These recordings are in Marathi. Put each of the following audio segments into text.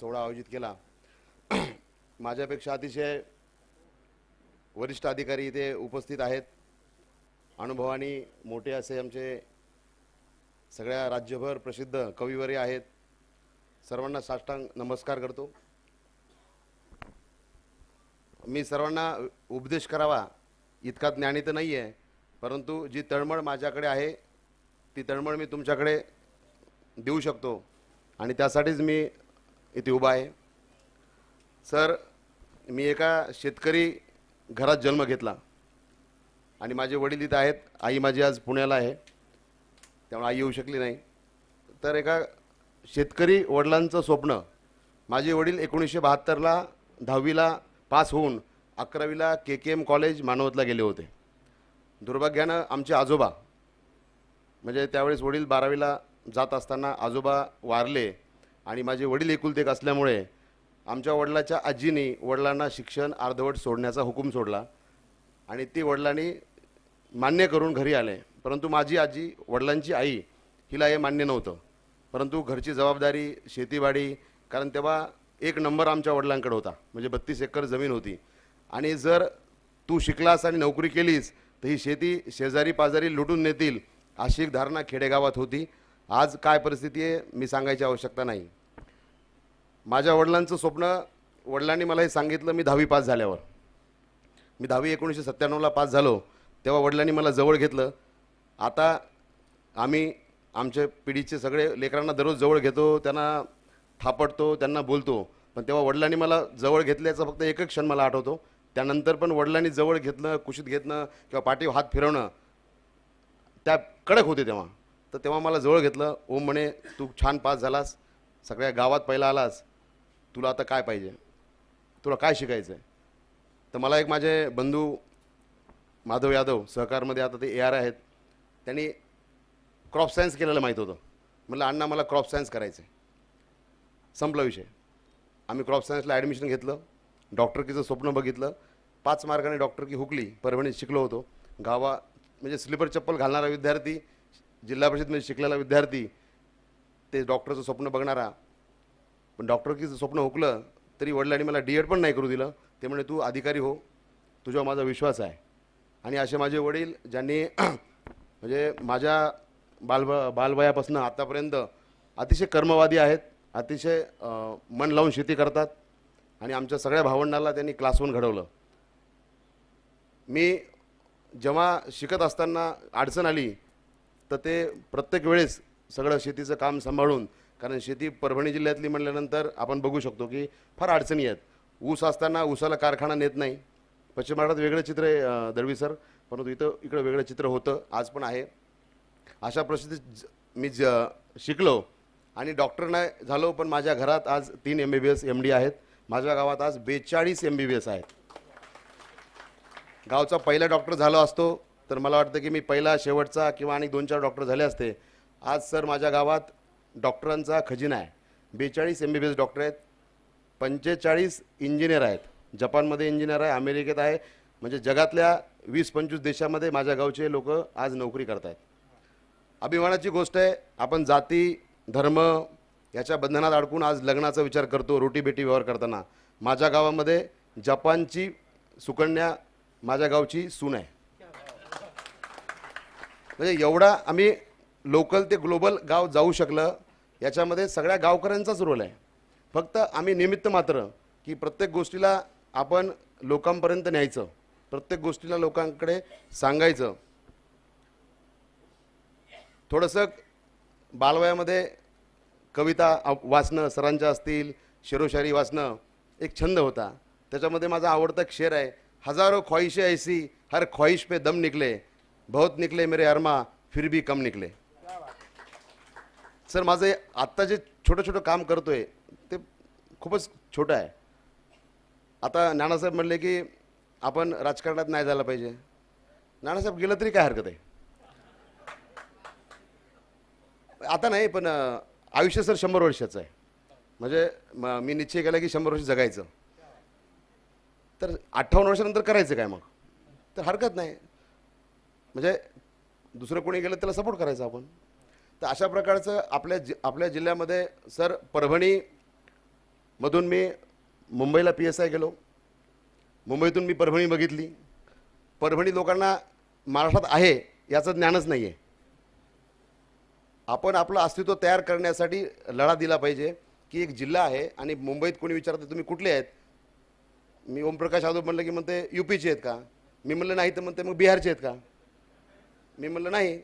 सोहळा आयोजित केला. माझ्यापेक्षा अतिशय वरिष्ठ अधिकारी इथे उपस्थित आहेत. अनुभवानी मोठे असे आमचे सगळ्या राज्यभर प्रसिद्ध कविवरे आहेत. सर्वांना साष्टांग नमस्कार करतो. मी सर्वांना उपदेश करावा इतका ज्ञानी तर नाही आहे परंतु जी तळमळ माझ्याकडे आहे ती तळमळ मी तुमच्याकडे देऊ शकतो. आणि त्यासाठीच मी इथे उभा आहे. सर मी एका शेतकरी घरात जन्म घेतला. आणि माझे वडील इथं आहेत. आई माझी आज पुण्याला आहे. त्यामुळे आई येऊ शकली नाही. तर एका शेतकरी वडिलांचं स्वप्न माझे वडील एकोणीसशे बहात्तरला दहावीला पास होऊन अकरावीला के के एम कॉलेज मानवतला गेले होते. दुर्भाग्यानं आमचे आजोबा म्हणजे त्यावेळेस वडील बारावीला जात असताना आजोबा वारले. आणि माझे वडील एकुलतेक असल्यामुळे आमच्या वडिलाच्या आजीने वडिलांना शिक्षण अर्धवट सोडण्याचा हुकूम सोडला. आणि ती वडिलांनी मान्य करून घरी आले. परंतु माझी आजी वडिलांची आई हिला हे मान्य नव्हतं. परंतु घरची जबाबदारी शेतीवाडी कारण तेव्हा एक नंबर आमच्या वडिलांकडे होता. म्हणजे बत्तीस एकर जमीन होती. आणि जर तू शिकलास आणि नोकरी केलीस तर ही शेती शेजारी पाजारी लुटून नेतील अशी एक धारणा खेडेगावात होती. आज काय परिस्थिती आहे मी सांगायची आवश्यकता नाही. माझ्या वडिलांचं स्वप्न वडिलांनी मला हे सांगितलं मी दहावी पास झाल्यावर. मी दहावी एकोणीसशे सत्त्याण्णवला पास झालो तेव्हा वडिलांनी मला जवळ घेतलं. आता आम्ही आमच्या पिढीचे सगळे लेकरांना दररोज जवळ घेतो त्यांना थापटतो त्यांना बोलतो. पण तेव्हा वडिलांनी मला जवळ घेतल्याचा फक्त एकच क्षण मला आठवतो. त्यानंतर पण वडिलांनी जवळ घेतलं कुशीत घेतलं किंवा पाठीवर हात फिरवणं त्या कडक होते तेव्हा. तर तेव्हा मला जवळ घेतलं. ओम म्हणे तू छान पास झालास. सगळ्या गावात पहिला आलास. तुला आता काय पाहिजे? तुला काय शिकायचं आहे तर मला एक माझे बंधू माधव यादव सहकारमध्ये आता ते ए आर आहेत. त्यांनी क्रॉप सायन्स केलेलं माहीत होतं. म्हटलं अण्णा मला क्रॉप सायन्स करायचं आहे संपला विषय. आम्ही क्रॉप सायन्सला ॲडमिशन घेतलं. डॉक्टरकीचं स्वप्न बघितलं. पाच मार्काने डॉक्टरकी हुकली. परभणीत शिकलो होतो. गावा म्हणजे स्लीपर चप्पल घालणारा विद्यार्थी जिल्हा परिषदमध्ये शिकलेला विद्यार्थी ते डॉक्टरचं स्वप्न बघणारा. पण डॉक्टरकीचं स्वप्न हुकलं तरी वडिलांनी मला डी एड पण नाही करू दिलं. ते म्हणे तू अधिकारी हो. तुझ्यावर माझा विश्वास आहे. आणि असे माझे वडील ज्यांनी म्हणजे माझ्या बालभ बालवयापासून आत्तापर्यंत अतिशय कर्मवादी आहेत अतिशय मन लावून शेती करतात आणि आमच्या सगळ्या भावंडाला त्यांनी क्लास वन घडवलं. मी जेव्हा शिकत असताना अडचण आली तर ते प्रत्येक वेळेस सगळं शेतीचं काम सांभाळून कारण शेती परभणी जिल्ह्यातली म्हणल्यानंतर आपण बघू शकतो की फार अडचणी आहेत. ऊस असताना ऊसाला कारखाना नेत नाही. पश्चिम महाराष्ट्रात वेगळं चित्र आहे दळवी सर. परंतु इथं इकडं वेगळं चित्र होतं आज पण आहे. अशा परिस्थितीत ज- मी ज शिकलो आणि डॉक्टर नाही झालो पण माझ्या घरात आज तीन M B B S M D आहेत. माझ्या गावात आज बेचाळीस एम बी बी एस आहेत. गावचा पहिला डॉक्टर झालो असतो तर मला वाटतं की मी पहिला शेवटचा किंवा आणि दोन चार डॉक्टर झाले असते. आज सर माझ्या गावात डॉक्टरांचा खजिना आहे. बेचाळीस M B B S doctor आहेत. पंचेचाळीस इंजिनियर आहेत. जपानमध्ये इंजिनियर आहे अमेरिकेत आहे. म्हणजे जगातल्या वीस पंचवीस देशामध्ये माझ्या गावचे लोक आज नोकरी करत आहेत अभिमानाची गोष्ट आहे आपण जाती धर्म याच्या बंधनात अडकून आज लग्नाचा विचार करतो रोटी बेटी व्यवहार करताना. माझ्या गावामध्ये जपानची सुकन्या माझ्या गावची सून आहे. म्हणजे एवढा आम्ही लोकल ते ग्लोबल गाव जाऊ शकलं याच्यामध्ये सगळ्या गावकऱ्यांचाच रोल आहे. फक्त आम्ही निमित्त मात्र की प्रत्येक गोष्टीला आपण लोकांपर्यंत न्यायचं प्रत्येक गोष्टीला लोकांकडे सांगायचं. थोडंसं बालवयामध्ये कविता वाचणं सरांच्या असतील शिरोशारी वाचणं एक छंद होता. त्याच्यामध्ये माझा आवडता एक शेर आहे. हजारो ख्वाहिशे ऐसी हर ख्वाहिश पे दम निकले. बहुत निकले मेरे अरमा फिर भी कम निकले। सर माझं आत्ता जे छोटं छोटं काम करतोय ते खूपच छोटं आहे. आता नानासाहेब म्हणले की आपण राजकारणात नाही झालं पाहिजे. नानासाहेब गेलं तरी काय हरकत आहे? आता नाही पण आयुष्य सर शंभर वर्षाचं आहे. म्हणजे मी निश्चय केला की शंभर वर्ष जगायचं. तर अठ्ठावन्न वर्षानंतर करायचं काय मग? तर हरकत नाही. म्हणजे दुसरं कोणी गेलं त्याला सपोर्ट करायचा आपण. तर अशा प्रकारचं आपल्या जि आपल्या जिल्ह्यामध्ये सर परभणी मधून मी मुंबईला पी एस आय गेलो. मुंबईतून मी परभणी बघितली. परभणी लोकांना महाराष्ट्रात आहे याचं ज्ञानच नाही आहे आपण आपलं अस्तित्व तयार करण्यासाठी लढा दिला पाहिजे की एक जिल्हा आहे आणि मुंबईत कोणी विचारतं तुम्ही कुठले आहेत? मी ओमप्रकाश यादव म्हणलं की म्हणते यू पीचे आहेत का? मी म्हणलं नाही. तर म्हणते मग बिहारचे आहेत का? मी म्हणलं नाही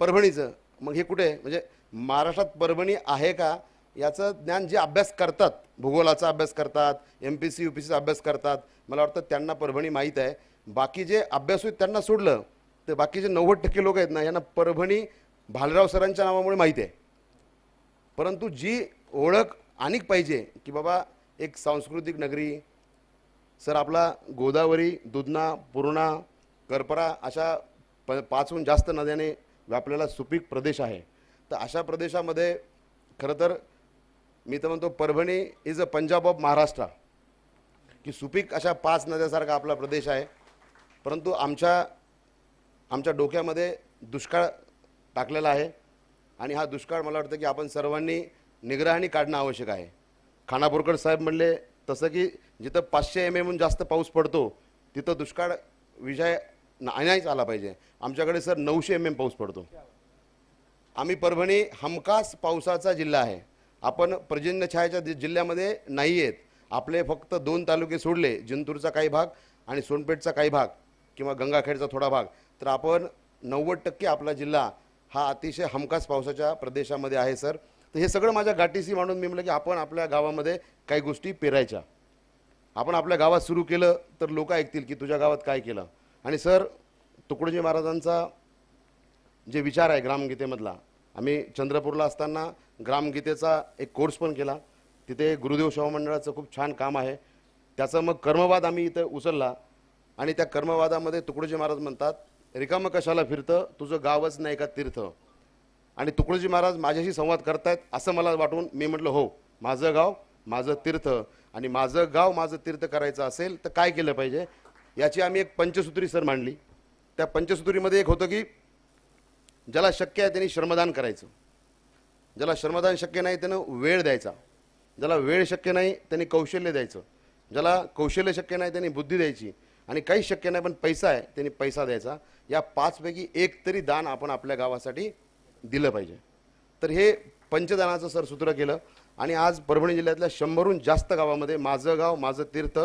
परभणीचं. मग हे कुठे? आहे? म्हणजे महाराष्ट्रात परभणी आहे का? याचं ज्ञान जे अभ्यास करतात भूगोलाचा अभ्यास करतात M P S C U P अभ्यास करतात मला वाटतं त्यांना परभणी माहीत आहे. बाकी जे अभ्यास होईल त्यांना सोडलं तर बाकीचे नव्वद टक्के लोक आहेत ना यांना परभणी भालराव सरांच्या नावामुळे माहीत आहे. परंतु जी ओळख आणिक पाहिजे की बाबा एक सांस्कृतिक नगरी सर आपला गोदावरी दुधना पूर्णा करपरा अशा प पाचहून जास्त नद्याने व्यापलेला सुपीक प्रदेश आहे. तर अशा प्रदेशामध्ये खरं तर मी तर म्हणतो Parbhani is a Punjab of Maharashtra. की सुपीक अशा पाच नद्यासारखा आपला प्रदेश आहे. परंतु आमच्या आमच्या डोक्यामध्ये दुष्काळ टाकलेला आहे. आणि हा दुष्काळ मला वाटतं की आपण सर्वांनी निग्रहाने काढणं आवश्यक आहे. खानापूरकर साहेब म्हणले तसं की जिथं पाचशे एम एमहून जास्त पाऊस पडतो तिथं दुष्काळ विजय नाहीच आला पाहिजे. आमच्याकडे सर नऊशे एम एम पाऊस पडतो. आम्ही परभणी हमखास पावसाचा जिल्हा आहे. आपण पर्जन्यछायाच्या दि- जिल्ह्यामध्ये नाही आहेत आपले फक्त दोन तालुके सोडले जिंतूरचा काही भाग आणि सोनपेठचा काही भाग किंवा गंगाखेडचा थोडा भाग. तर आपण नव्वद टक्के आपला जिल्हा हा अतिशय हमखास पावसाच्या प्रदेशामध्ये आहे सर. तर हे सगळं माझ्या गाठीशी मांडून मी म्हटलं की आपण आपल्या गावामध्ये काही गोष्टी पेरायच्या. आपण आपल्या गावात सुरू केलं तर लोक ऐकतील की तुझ्या गावात काय केलं. आणि सर तुकडोजी महाराजांचा जे विचार आहे ग्रामगीतेमधला आम्ही चंद्रपूरला असताना ग्रामगीतेचा एक कोर्स पण केला. तिथे गुरुदेव शाहू मंडळाचं खूप छान काम आहे. त्याचं मग कर्मवाद आम्ही इथं उचलला आणि त्या कर्मवादामध्ये तुकडोजी महाराज म्हणतात रिकामं कशाला फिरतं? तुझं गावच नाही का तीर्थ? आणि तुकडोजी महाराज माझ्याशी संवाद करतायत असं मला वाटून मी म्हटलं हो माझं गाव माझं तीर्थ आणि माझं गाव माझं तीर्थ करायचं असेल तर काय केलं पाहिजे? याची आम्ही एक पंचसूत्री सर मांडली. त्या पंचसूत्रीमध्ये एक होतं की ज्याला शक्य आहे त्यांनी श्रमदान करायचं. ज्याला श्रमदान शक्य नाही त्यानं वेळ द्यायचा. ज्याला वेळ शक्य नाही त्यांनी कौशल्य द्यायचं. ज्याला कौशल्य शक्य नाही त्यांनी बुद्धी द्यायची. आणि काही शक्य नाही पण पैसा आहे त्यांनी पैसा द्यायचा. या पाचपैकी एक तरी दान आपण आपल्या गावासाठी दिलं पाहिजे. तर हे पंचदानाचं सर सूत्र केलं. आणि आज परभणी जिल्ह्यातल्या शंभरहून जास्त गावामध्ये माझं गाव माझं तीर्थ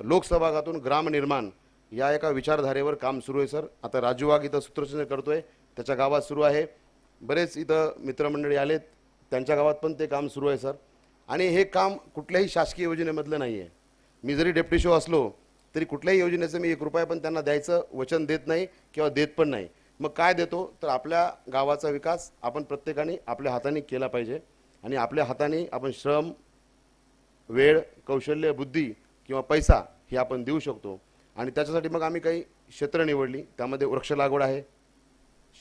लोकसभागातून ग्रामनिर्माण या एका विचारधारेवर काम सुरू आहे सर. आता राजू वाघ इथं करतो करतोय. त्याच्या गावात सुरू आहे. बरेच इथं मित्रमंडळी आलेत. त्यांच्या गावात पण ते काम सुरू आहे सर. आणि हे काम कुठल्याही शासकीय योजनेमधलं नाही आहे मी जरी डेप्टी शो असलो तरी कुठल्याही योजनेचं मी एक रुपया पण त्यांना द्यायचं वचन देत नाही किंवा देत पण नाही. मग काय देतो? तर आपल्या गावाचा विकास आपण प्रत्येकाने आपल्या हाताने केला पाहिजे. आणि आपल्या हाताने आपण श्रम वेळ कौशल्य बुद्धी किंवा पैसा हे आपण देऊ शकतो. आणि त्याच्यासाठी मग आम्ही काही क्षेत्र निवडली. त्यामध्ये वृक्ष लागवड आहे.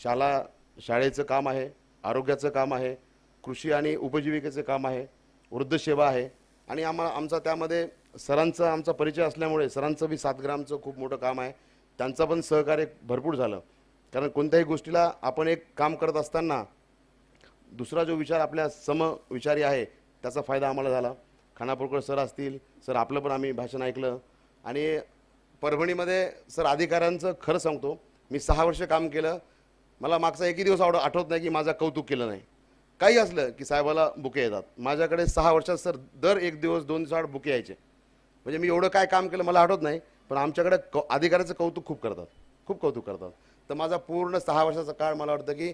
शाळा शाळेचं काम आहे. आरोग्याचं काम आहे. कृषी आणि उपजीविकेचं काम आहे. वृद्धसेवा आहे. आणि आम्हाला आमचा त्यामध्ये सरांचा आमचा परिचय असल्यामुळे सरांचं बी सातग्रामचं खूप मोठं काम आहे. त्यांचं पण सहकार्य भरपूर झालं. कारण कोणत्याही गोष्टीला आपण एक काम करत असताना दुसरा जो विचार आपल्या समविचारी आहे त्याचा फायदा आम्हाला झाला. खानापूरकर सर असतील सर आपलं पण आम्ही भाषण ऐकलं. आणि परभणीमध्ये सर अधिकाऱ्यांचं खरं सांगतो मी सहा वर्ष काम केलं. मला मागचा एकही दिवस आवड आठवत नाही की माझं कौतुक केलं नाही. काही असलं की साहेबाला बुके येतात. माझ्याकडे सहा वर्षात सर दर एक दिवस दोन दिवस आड बुके यायचे. म्हणजे मी एवढं काय काम केलं मला आठवत नाही पण आमच्याकडे कौ अधिकाऱ्याचं कौतुक खूप करतात. खूप कौतुक करतात. तर माझा पूर्ण सहा वर्षाचा काळ मला वाटतं की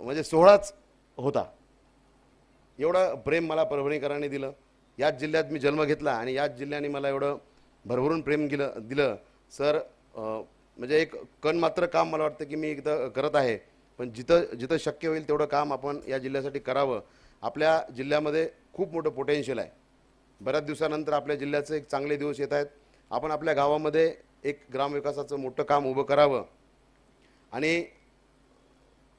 म्हणजे सोहळाच होता. एवढं प्रेम मला परभणीकरांनी दिलं. याच जिल्ह्यात मी जन्म घेतला आणि याच जिल्ह्याने मला एवढं भरभरून प्रेम दिलं दिलं. सर म्हणजे एक कण मात्र काम मला वाटतं की मी इथं करत आहे. पण जिथं जिथं शक्य होईल तेवढं काम आपण या जिल्ह्यासाठी करावं. आपल्या जिल्ह्यामध्ये खूप मोठं पोटेन्शियल आहे. बऱ्याच दिवसानंतर आपल्या जिल्ह्याचे एक चांगले दिवस येत आहेत. आपण आपल्या गावामध्ये एक ग्रामविकासाचं मोठं काम उभं करावं. आणि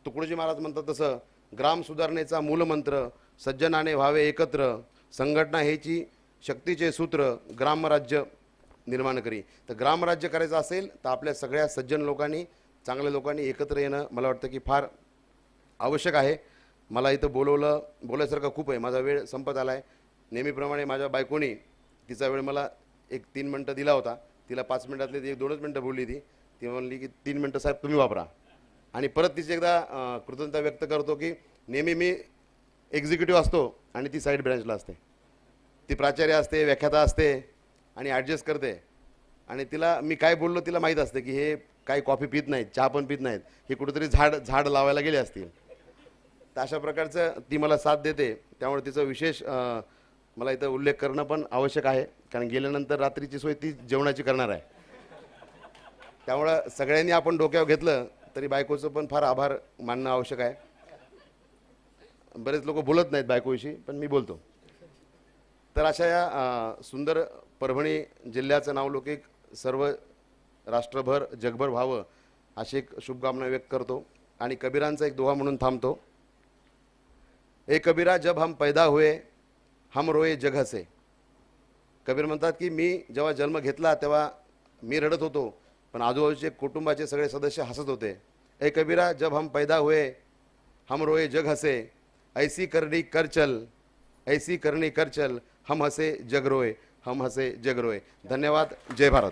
तुकडोजी महाराज म्हणतात तसं ग्राम सुधारणेचा मूलमंत्र सज्जनाने व्हावे एकत्र संघटना ह्याची शक्तीचे सूत्र ग्रामराज्य निर्माण करी. तर ग्रामराज्य करायचं असेल तर आपल्या सगळ्या सज्जन लोकांनी चांगल्या लोकांनी एकत्र येणं मला वाटतं की फार आवश्यक आहे. मला इथं बोलवलं बोलायसारखं खूप आहे. माझा वेळ संपत आला आहे नेहमीप्रमाणे माझ्या बायकोनी तिचा वेळ मला एक तीन मिनटं दिला होता. तिला पाच मिनटातले ती एक दोनच मिनटं बोलली ती ती म्हणली की तीन मिनटं साहेब तुम्ही वापरा. आणि परत तिची एकदा कृतज्ञता व्यक्त करतो की नेहमी मी एक्झिक्युटिव्ह असतो आणि ती साईड ब्रँचला असते. ती प्राचार्य असते व्याख्याता असते आणि ॲडजस्ट करते. आणि तिला मी काय बोललो तिला माहीत असते की हे काही कॉफी पित नाहीत चहा पण पित नाहीत. हे कुठेतरी झाड झाड लावायला गेले असतील. तर अशा प्रकारचं ती मला साथ देते. त्यामुळे तिचं विशेष मला इथं उल्लेख करणं पण आवश्यक आहे. कारण गेल्यानंतर रात्रीची सोय ती जेवणाची करणार आहे. त्यामुळं सगळ्यांनी आपण डोक्यावर घेतलं तरी बायकोचं पण फार आभार मानणं आवश्यक आहे. बरेच लोक बोलत नाहीत बायकोविषयी पण मी बोलतो. तर अशा या सुंदर परभणी जिल्ह्याचं नावलौकिक सर्व राष्ट्रभर जगभर व्हावं अशी एक शुभकामना व्यक्त करतो. आणि कबीरांचा एक दोहा म्हणून थांबतो. ए कबीरा जब हम पैदा हुए हम रोए जग हसे. कबीर म्हणतात की मी जेव्हा जन्म घेतला तेव्हा मी रडत होतो पण आजूबाजूचे कुटुंबाचे सगळे सदस्य हसत होते. ए कबीरा जब हम पैदा हुए हम रोए जग हसे. ऐसी करनी कर चल ऐसी करनी कर चल हम हसे जगरोय हम हसे जगरोय धन्यवाद जय भारत।